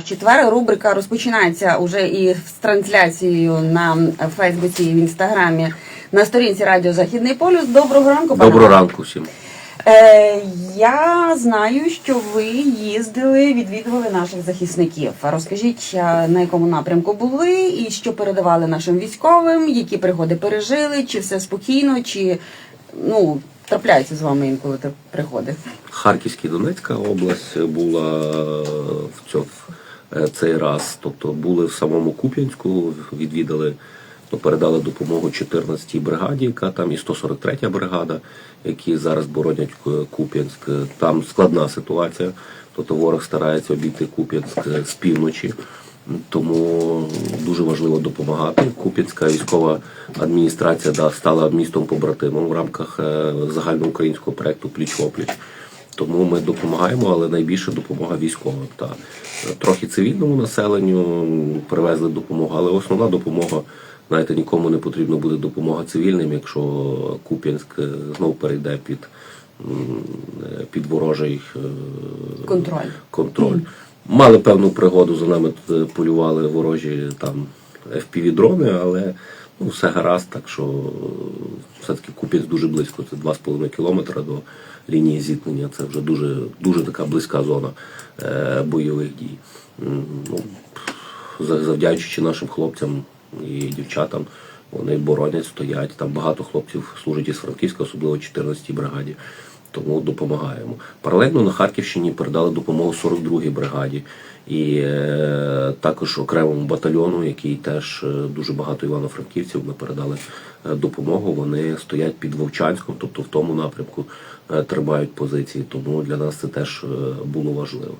В четвер рубрика розпочинається уже і з трансляцією на Фейсбуці і в інстаграмі на сторінці Радіо Західний полюс. Доброго ранку, пане Доброго ранку всім. Е, я знаю, що ви їздили, відвідували наших захисників. Розкажіть, на якому напрямку були і що передавали нашим військовим, які пригоди пережили, чи все спокійно, чи ну трапляються з вами інколи пригоди. Харківська Донецька область була в цьому цей раз. Тобто були в самому Куп'янську, відвідали, ну, передали допомогу 14-й бригаді, яка там і 143-я бригада, які зараз боронять Куп'янськ. Там складна ситуація. Тобто ворог старається обійти Куп'янськ з півночі. Тому дуже важливо допомагати. Куп'янська військова адміністрація да, стала містом побратимом в рамках е, загальноукраїнського проекту Пліч-опліч. Тому ми допомагаємо, але найбільше допомога військовим. Та е, трохи цивільному населенню привезли допомогу, але основна допомога, знаєте, нікому не потрібна буде допомога цивільним, якщо Куп'янськ е, знов перейде під, е, під ворожий Контроль. контроль. Мали певну пригоду, за нами полювали ворожі там FPV-дрони, але ну, все гаразд, так що все-таки купець дуже близько. Це 2,5 кілометра до лінії зіткнення. Це вже дуже, дуже така близька зона е, бойових дій. Ну, завдячуючи нашим хлопцям і дівчатам, вони боронять, стоять. Там багато хлопців служить із Франківська, особливо 14-й бригаді. Тому допомагаємо. Паралельно на Харківщині передали допомогу 42-й бригаді і е, також окремому батальйону, який теж е, дуже багато івано-франківців. Ми передали е, допомогу. Вони стоять під Вовчанськом, тобто в тому напрямку тримають позиції. Тому для нас це теж було важливо.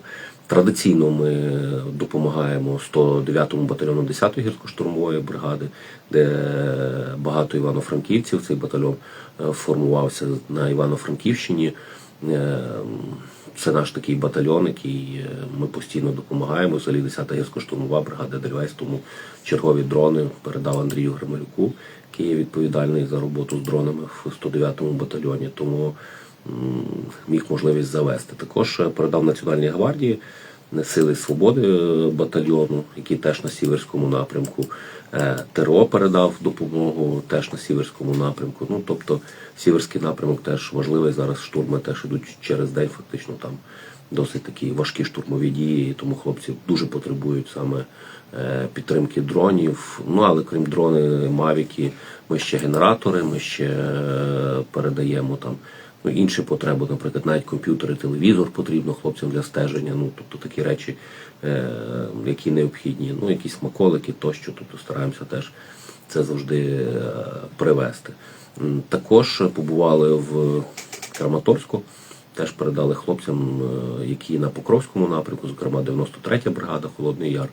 Традиційно ми допомагаємо 109-му батальйону 10-ї гірсько-штурмової бригади, де багато івано-франківців. Цей батальйон формувався на Івано-Франківщині. Е, Це наш такий батальйон, який е, ми постійно допомагаємо. Взагалі 10-та гірсько-штурмова бригада Дельвейс, тому чергові дрони передав Андрію Грималюку, який є відповідальний за роботу з дронами в 109-му батальйоні. Тому міг можливість завести. Також е, передав Національній гвардії е, Сили Свободи е, батальйону, який теж на Сіверському напрямку. Е, ТРО передав допомогу теж на Сіверському напрямку. Ну тобто Сіверський напрямок теж важливий. Зараз штурми теж ідуть через день, фактично там досить такі важкі штурмові дії, тому хлопці дуже потребують саме е, підтримки дронів. Ну але крім дрони, мавіки, ми ще генератори, ми ще передаємо там ну, інші потреби, наприклад, навіть комп'ютер і телевізор потрібно хлопцям для стеження. Ну тобто такі речі, е, які необхідні. Ну якісь смаколики тощо. Тобто стараємося теж це завжди е, привезти. Також побували в Краматорську. Теж передали хлопцям, е, які на Покровському напрямку, зокрема 93-я бригада, Холодний Яр,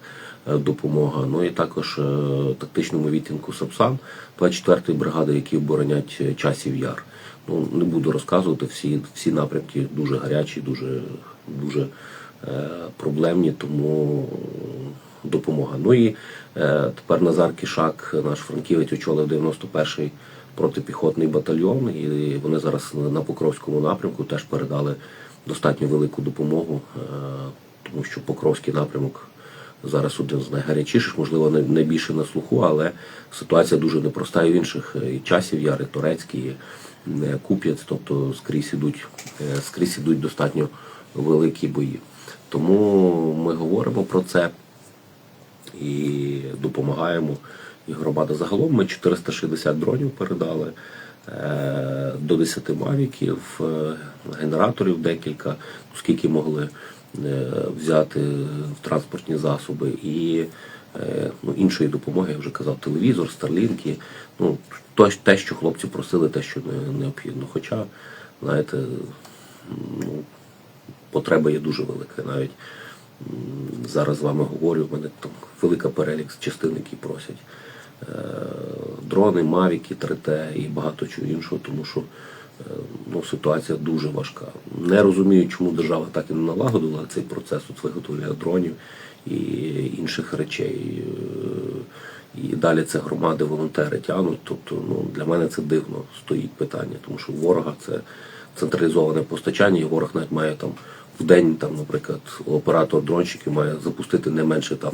е, допомога. Ну і також тактичному відтінку Сапсан, 24-ї бригади, які оборонять часів яр. Ну не буду розказувати, всі, всі напрямки дуже гарячі, дуже, дуже е, проблемні, тому допомога. Ну і е, тепер Назар Кішак, наш франківець, очолив 91-й протипіхотний батальйон, і вони зараз на Покровському напрямку теж передали достатньо велику допомогу, е, тому що Покровський напрямок зараз один з найгарячіших, можливо, най- найбільше на слуху, але ситуація дуже непроста і в інших е, і часів яри, Турецький, і, е, Куп'янськ, тобто скрізь ідуть, е, скрізь ідуть достатньо великі бої. Тому ми говоримо про це і допомагаємо. І громада загалом ми 460 дронів передали, е, до 10 мавіків, е, генераторів декілька, скільки могли взяти в транспортні засоби. І ну, іншої допомоги, я вже казав, телевізор, старлінки. Ну, те, що хлопці просили, те, що необхідно. Хоча, знаєте, ну, потреба є дуже велика. Навіть зараз з вами говорю, в мене там велика перелік частин, які просять. Е, Дрони, мавіки, 3Т і багато чого іншого, тому що е, ну, ситуація дуже важка. Не розумію, чому держава так і не налагодила цей процес от виготовлення дронів і інших речей. Е, І далі це громади, волонтери тягнуть. Тобто, ну для мене це дивно стоїть питання, тому що ворога це централізоване постачання, і ворог навіть має там в день, там, наприклад, оператор дронщиків має запустити не менше там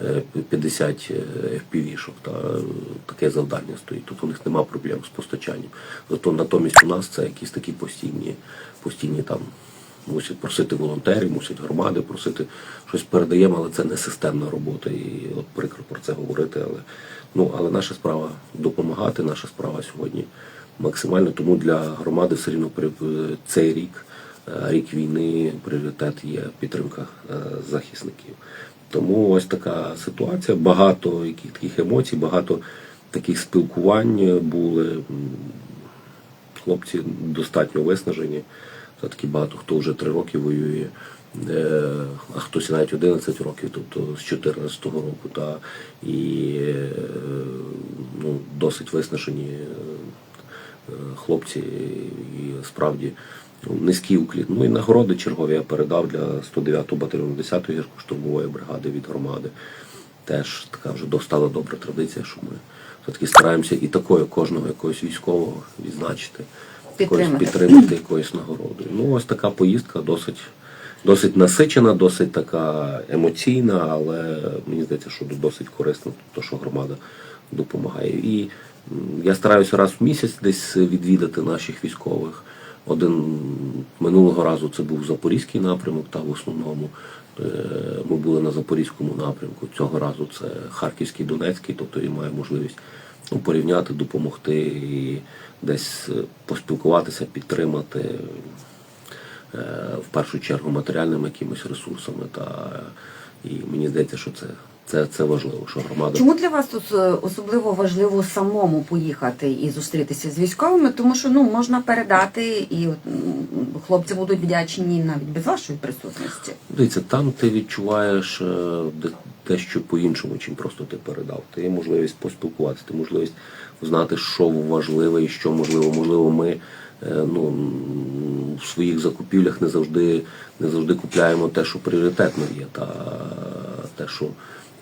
е, 50 FPV-шок. Та е, таке завдання стоїть. Тут у них немає проблем з постачанням. Зато натомість у нас це якісь такі постійні, постійні там. Мусять просити волонтерів, мусять громади просити щось передаємо, але це не системна робота. І от прикро про це говорити. Але ну але наша справа допомагати. Наша справа сьогодні максимально. Тому для громади все рівно цей рік, е, рік війни, пріоритет є підтримка е, захисників. Тому ось така ситуація. Багато яких таких емоцій, багато таких спілкувань були. Хлопці достатньо виснажені. Все-таки багато хто вже три роки воює, а хтось навіть 11 років, тобто з 14-го року. Та, і ну, досить виснажені е, хлопці, і справді ну, низький уклін. Ну і нагороди чергові я передав для 109-го батальйону 10-ї гірсько-штурмової бригади від громади. Теж така вже достала добра традиція, що ми все-таки стараємося і такою кожного якогось військового відзначити, Підтримати. підтримати якоюсь нагородою. Ну, ось така поїздка досить, досить насичена, досить така емоційна, але мені здається, що досить корисна, то, що громада допомагає. І я стараюся раз в місяць десь відвідати наших військових. Один минулого разу це був Запорізький напрямок, та в основному е, ми були на Запорізькому напрямку. Цього разу це Харківський, Донецький, тобто він має можливість ну, порівняти, допомогти і десь е, поспілкуватися, підтримати е, в першу чергу матеріальними якимись ресурсами. Та, і мені здається, що це, це, це важливо, що громада. Чому для вас тут е, особливо важливо самому поїхати і зустрітися з військовими? Тому що ну можна передати, і хлопці будуть вдячні навіть без вашої присутності. Дивіться, там ти відчуваєш е, дещо по-іншому, чим просто ти передав. Ти є можливість поспілкуватися, ти можливість знати, що важливе і що можливо. Можливо, ми е, ну, в своїх закупівлях не завжди, не завжди купляємо те, що пріоритетно є, та те, що,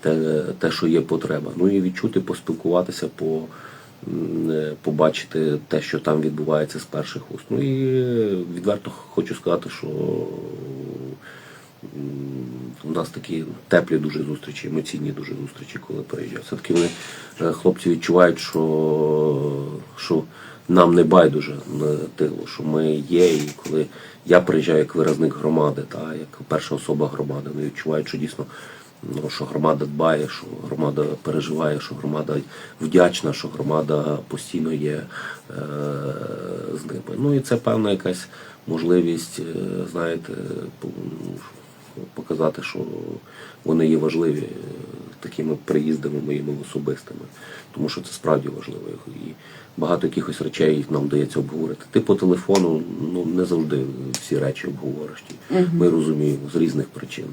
те, те, що є потреба. Ну і відчути, поспілкуватися, по, е, побачити те, що там відбувається з перших уст. Ну і е, відверто хочу сказати, що У нас такі теплі дуже зустрічі, емоційні дуже зустрічі, коли приїжджають. Все-таки вони е, хлопці відчувають, що, що нам не байдуже на що ми є. І коли я приїжджаю як виразник громади, та як перша особа громади, вони відчувають, що дійсно ну, що громада дбає, що громада переживає, що громада вдячна, що громада постійно є е, з ними. Ну і це певна якась можливість, е, знаєте, показати, що вони є важливі е, такими приїздами моїми особистими. Тому що це справді важливо. І багато якихось речей нам дається обговорити. Ти по телефону ну, не завжди всі речі обговориш. Ми розуміємо з різних причин.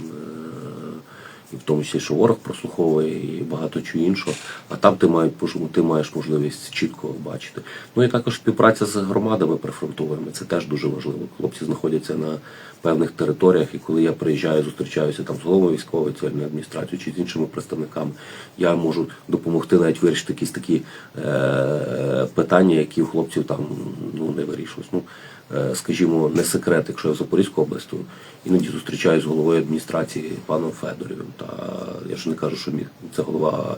Е, і в тому числі, що ворог прослуховує і багато чого іншого. А там ти маєш ти маєш можливість чітко бачити. Ну і також співпраця з громадами прифронтовими. Це теж дуже важливо. Хлопці знаходяться на певних територіях, і коли я приїжджаю, зустрічаюся там з головою військової цивільної адміністрації чи з іншими представниками, я можу допомогти навіть вирішити якісь такі е- питання, які у хлопців там ну не вирішують. Ну, е, скажімо, не секрет, якщо я в Запорізьку область, то іноді зустрічаюсь з головою адміністрації паном Федорівим. Та я ж не кажу, що це голова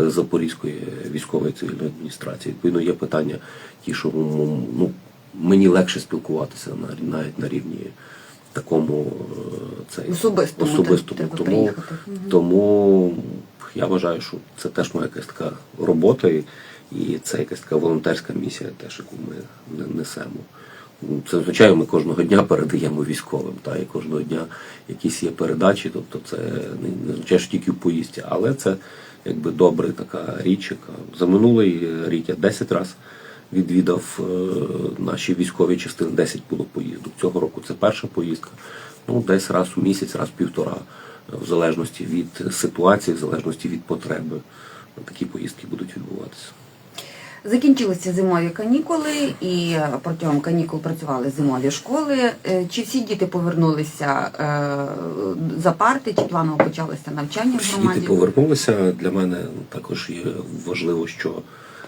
е, Запорізької військової цивільної адміністрації. Відповідно, є питання, ті, що ну, мені легше спілкуватися на навіть на рівні такому е, цей, Особистому, особистому. треба Тому, приїхати. тому я вважаю, що це теж моя якась така робота, і, і це якась така волонтерська місія, теж яку ми не- несемо. Це звичайно, ми кожного дня передаємо військовим, та і кожного дня якісь є передачі, тобто це не, означає, що тільки в поїздці, але це якби добра така річ, яка за минулий рік я 10 разів відвідав е, наші військові частини, 10 було поїздок. Цього року це перша поїздка. Ну, десь раз у місяць, раз в півтора, е, в залежності від ситуації, в залежності від потреби. Такі поїздки будуть відбуватися. Закінчилися зимові канікули, і протягом канікул працювали зимові школи. Е, Чи всі діти повернулися е, за парти, чи планово почалося навчання в громаді? діти повернулися. Для мене також є важливо, що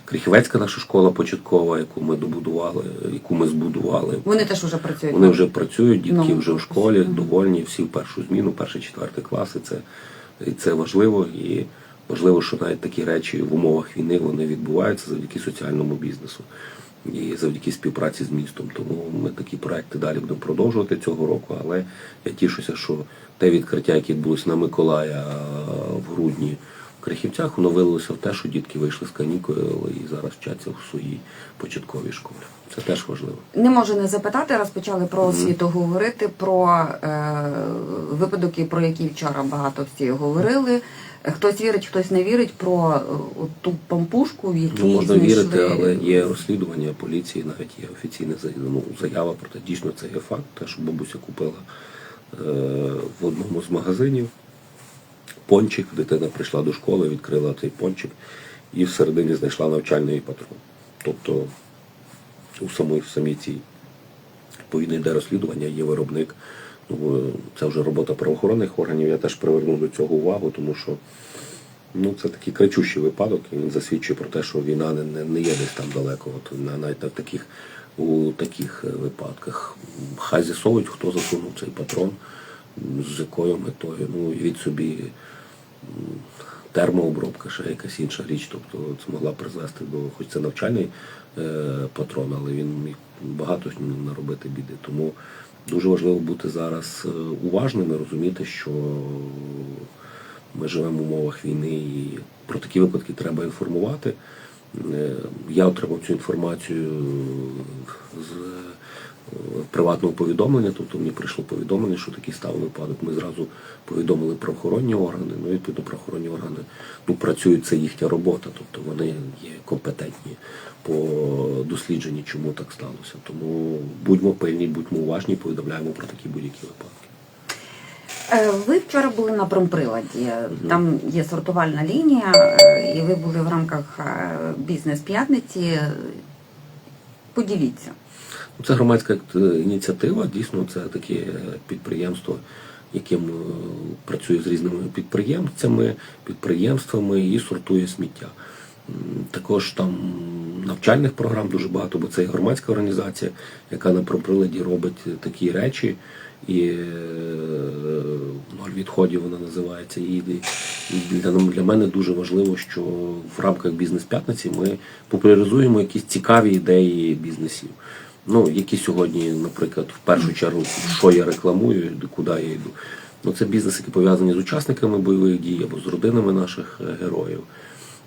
Крихівецька наша школа початкова, яку ми добудували, яку ми збудували. Вони теж вже працюють. Вони вже працюють, дітки Новому вже в школі, Мгм. довольні, всі в першу зміну, перший, четвертий клас, і це, і це важливо. І важливо, що навіть такі речі в умовах війни вони відбуваються завдяки соціальному бізнесу і завдяки співпраці з містом. Тому ми такі проекти далі будемо продовжувати цього року. Але я тішуся, що те відкриття, яке відбулося на Миколая в грудні в Крихівцях, воно вилилося в те, що дітки вийшли з канікули і зараз вчаться в своїй початковій школі. Це теж важливо. Не можу не запитати, раз почали про освіту говорити, про е, випадок, і про який вчора багато всі говорили. Хтось вірить, хтось не вірить про е, ту пампушку, в якій Ну, можна знайшли... вірити, але є розслідування поліції, навіть є офіційна ну, заява про те, дійсно це є факт, те, що бабуся купила е, в одному з магазинів пончик, дитина прийшла до школи, відкрила цей пончик і всередині знайшла навчальний патрон. Тобто у самій, в самій цій відповідно йде розслідування, є виробник. Це вже робота правоохоронних органів. Я теж привернув до цього увагу, тому що ну, це такий кричущий випадок, і він засвідчує про те, що війна не, не, є десь там далеко. От, навіть на таких, у таких е, випадках. Хай з'ясовують, хто засунув цей патрон, з якою метою. Ну, від собі термообробка, ще якась інша річ, тобто це могла призвести до, хоч це навчальний е, патрон, але він міг багато наробити біди. Тому дуже важливо бути зараз е, уважними, розуміти, що ми живемо в умовах війни і про такі випадки треба інформувати. Е, Я отримав цю інформацію з приватного повідомлення, тобто мені прийшло повідомлення, що такий став випадок. Ми зразу повідомили правоохоронні органи. Ну, відповідно, правоохоронні органи ну, працюють, це їхня робота, тобто вони є компетентні по дослідженні, чому так сталося. Тому будьмо пильні, будьмо уважні, повідомляємо про такі будь-які випадки. Е, Ви вчора були на промприладі. Там є сортувальна лінія, е, і ви були в рамках е, бізнес-п'ятниці. Поділіться. Це громадська е, ініціатива. Дійсно, це таке е, підприємство, яким е, працює з різними підприємцями, підприємствами і сортує сміття. Також там навчальних програм дуже багато, бо це є громадська організація, яка на проприладі робить такі речі. І е, ноль відходів вона називається. І, і для мене дуже важливо, що в рамках бізнес-п'ятниці ми популяризуємо якісь цікаві ідеї бізнесів. Ну, які сьогодні, наприклад, в першу чергу, що я рекламую, куди я йду. Ну, це бізнес, які пов'язані з учасниками бойових дій або з родинами наших е, героїв,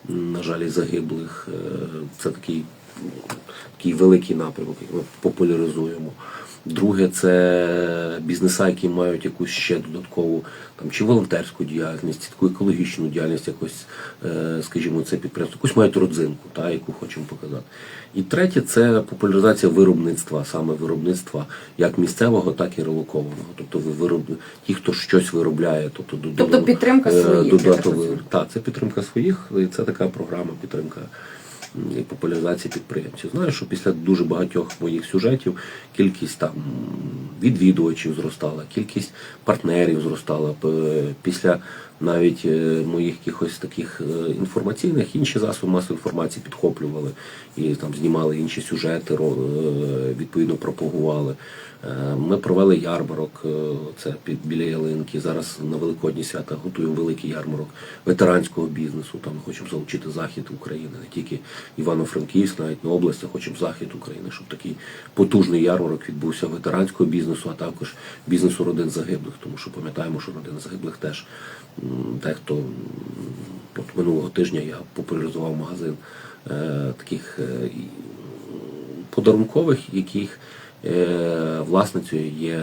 на жаль, загиблих. Е, Це такий, такий великий напрямок, який ми популяризуємо. Друге, це бізнеса, які мають якусь ще додаткову там чи волонтерську діяльність, таку екологічну діяльність, якось, е, скажімо, це підприємство, якусь мають родзинку, та, яку хочемо показати. І третє це популяризація виробництва, саме виробництва як місцевого, так і релокованого. Тобто ви вироб... ті, хто щось виробляє, тобто до- Тобто підтримка е, своїх, я так це підтримка своїх, і це така програма підтримка і популяризації підприємців. Знаю, що після дуже багатьох моїх сюжетів кількість там відвідувачів зростала, кількість партнерів зростала. Після навіть е, моїх якихось таких е, інформаційних інші засоби масової інформації підхоплювали і там знімали інші сюжети, е, відповідно пропагували. Ми провели ярмарок, це під біля ялинки. Зараз на Великодні свята готуємо великий ярмарок ветеранського бізнесу. Там хочемо залучити захід України, не тільки Івано-Франківськ, навіть на область, а хочемо захід України, щоб такий потужний ярмарок відбувся ветеранського бізнесу, а також бізнесу родин загиблих. Тому що пам'ятаємо, що родини загиблих теж дехто от минулого тижня я популяризував магазин е, таких е, подарункових, яких е, власницею є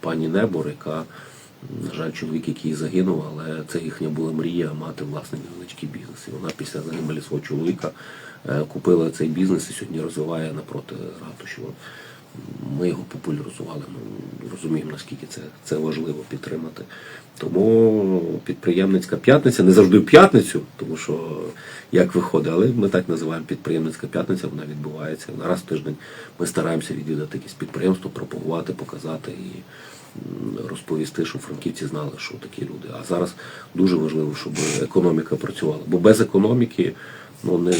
пані Небор, яка, на жаль, чоловік, який загинув, але це їхня була мрія мати власний невеличкий бізнес. І вона після загибелі свого чоловіка купила цей бізнес і сьогодні розвиває напроти ратуші. Ми його популяризували. Ну, розуміємо, наскільки це, це важливо підтримати. Тому підприємницька п'ятниця, не завжди в п'ятницю, тому що як виходить, але ми так називаємо підприємницька п'ятниця, вона відбувається. На раз в тиждень ми стараємося відвідати якесь підприємство, пропагувати, показати і розповісти, щоб франківці знали, що такі люди. А зараз дуже важливо, щоб економіка працювала. Бо без економіки ну, не,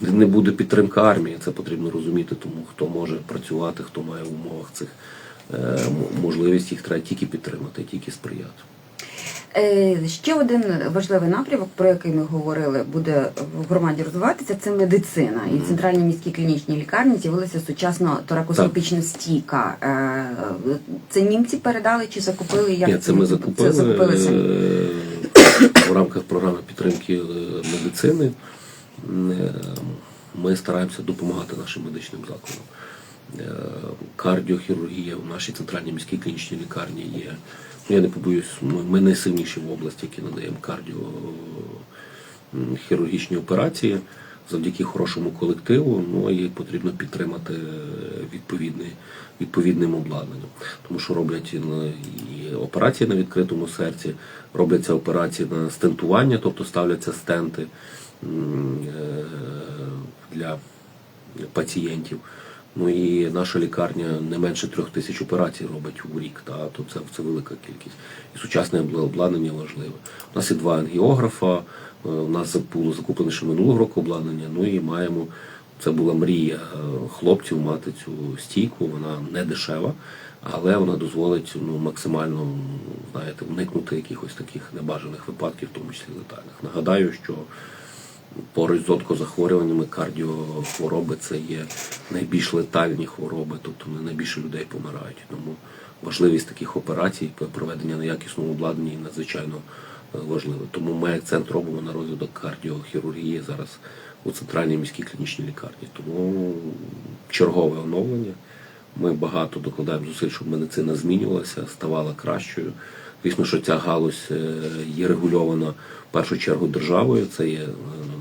не буде підтримка армії. Це потрібно розуміти, тому хто може працювати, хто має в умовах цих е, можливість, їх треба тільки підтримати, тільки сприяти. Е, Ще один важливий напрямок, про який ми говорили, буде в громаді розвиватися, це медицина. І в центральній міській клінічній лікарні з'явилася сучасна торакоскопічна стійка. Е, Це німці передали чи закупили? Як Ні, це ми закупили, Це закупили е, в рамках програми підтримки медицини. Ми стараємося допомагати нашим медичним закладам. Е, Кардіохірургія в нашій центральній міській клінічній лікарні є. Ну, Я не побоюсь, ми, найсильніші в області, які надаємо кардіохірургічні операції завдяки хорошому колективу. Ну і потрібно підтримати відповідний, відповідним обладнанням. Тому що роблять і операції на відкритому серці, робляться операції на стентування, тобто ставляться стенти для пацієнтів. Ну і наша лікарня не менше трьох тисяч операцій робить у рік, та, то це, це велика кількість. І сучасне обла- обладнання важливе. У нас є два ангіографа, е, у нас було закуплене ще минулого року обладнання, ну і маємо, це була мрія е, хлопців мати цю стійку, вона не дешева, але вона дозволить ну, максимально знаєте, уникнути якихось таких небажаних випадків, в тому числі летальних. Нагадаю, що Поруч з онкозахворюваннями кардіохвороби це є найбільш летальні хвороби, тобто найбільше людей помирають. Тому важливість таких операцій, проведення на якісному обладнанні надзвичайно е, важливо. Тому ми акцент робимо на розвиток кардіохірургії зараз у центральній міській клінічній лікарні. Тому чергове оновлення. Ми багато докладаємо зусиль, щоб медицина змінювалася, ставала кращою. Звісно, що ця галузь е, є регульована в першу чергу державою, це є е,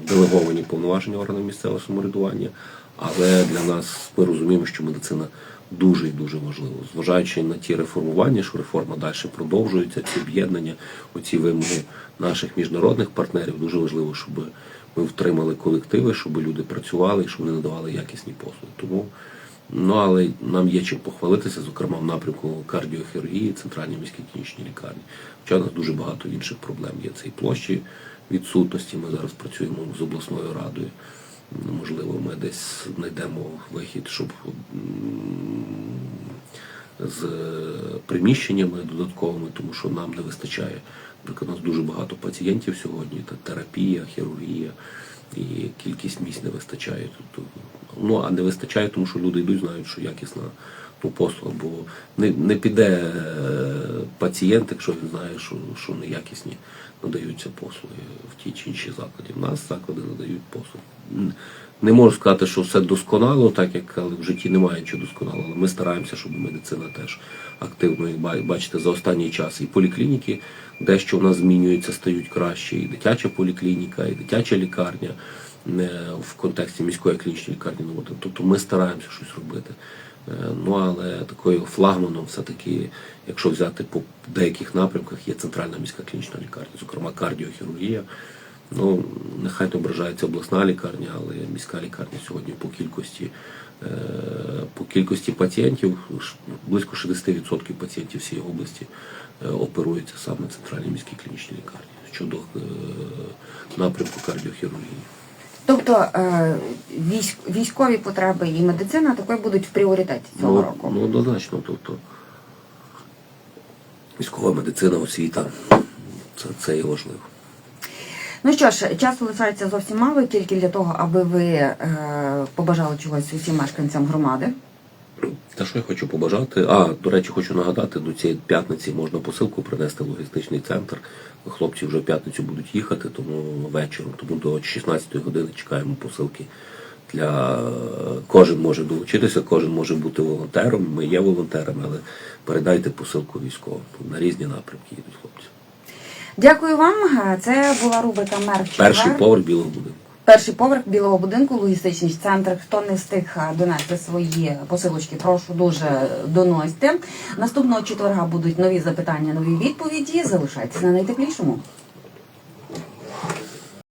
делеговані повноваження органів місцевого самоврядування. Але для нас ми розуміємо, що медицина дуже і дуже важлива. Зважаючи на ті реформування, що реформа далі продовжується, ці об'єднання, оці вимоги наших міжнародних партнерів, дуже важливо, щоб ми втримали колективи, щоб люди працювали щоб вони надавали якісні послуги. Тому Ну, але нам є чим похвалитися, зокрема в напрямку кардіохірургії, центральній міській клінічній лікарні. Хоча нас дуже багато інших проблем є. Це і площі відсутності. Ми зараз працюємо з обласною радою. Можливо, ми десь знайдемо вихід, щоб з приміщеннями додатковими, тому що нам не вистачає. Наприклад, у нас дуже багато пацієнтів сьогодні, та терапія, хірургія, і кількість місць не вистачає. Тобто, ну а не вистачає, тому що люди йдуть, знають, що якісна ну, послуга, бо не, не піде е, пацієнт, якщо він знає, що, що неякісні надаються послуги в ті чи інші заклади. В нас заклади надають послуги. Не можу сказати, що все досконало, так як але в житті немає нічого досконалого, але ми стараємося, щоб медицина теж активно ба- бачите за останній час і поліклініки дещо в нас змінюється, стають краще, і дитяча поліклініка, і дитяча лікарня не в контексті міської клінічної лікарні Тобто ми стараємося щось робити. Е, Ну але такою флагманом все-таки, якщо взяти по деяких напрямках, є центральна міська клінічна лікарня, зокрема кардіохірургія. Ну, нехай не ображається обласна лікарня, але міська лікарня сьогодні по кількості, е, по кількості пацієнтів, близько 60% пацієнтів всієї області е, оперуються саме в центральній міській клінічній лікарні щодо напрямку кардіохірургії. Тобто е, військові потреби і медицина такої будуть в пріоритеті цього Ну, року. ну однозначно, тобто військова медицина, освіта, це, це є важливо. Ну що ж, часу лишається зовсім мало, тільки для того, аби ви е, побажали чогось усім мешканцям громади. Та що я хочу побажати? А, до речі, хочу нагадати, до цієї п'ятниці можна посилку принести в логістичний центр. Хлопці вже в п'ятницю будуть їхати, тому вечором, тому до 16 години чекаємо посилки. Для кожен може долучитися, кожен може бути волонтером. Ми є волонтерами, але передайте посилку військовим. На різні напрямки їдуть хлопці. Дякую вам. Це була рубрика Мер в четвер». Перший поверх білого будинку. Перший поверх білого будинку, логістичний центр. Хто не встиг е, донести свої посилочки, прошу дуже доносьте. Наступного четверга будуть нові запитання, нові відповіді. Залишайтеся на найтеплішому.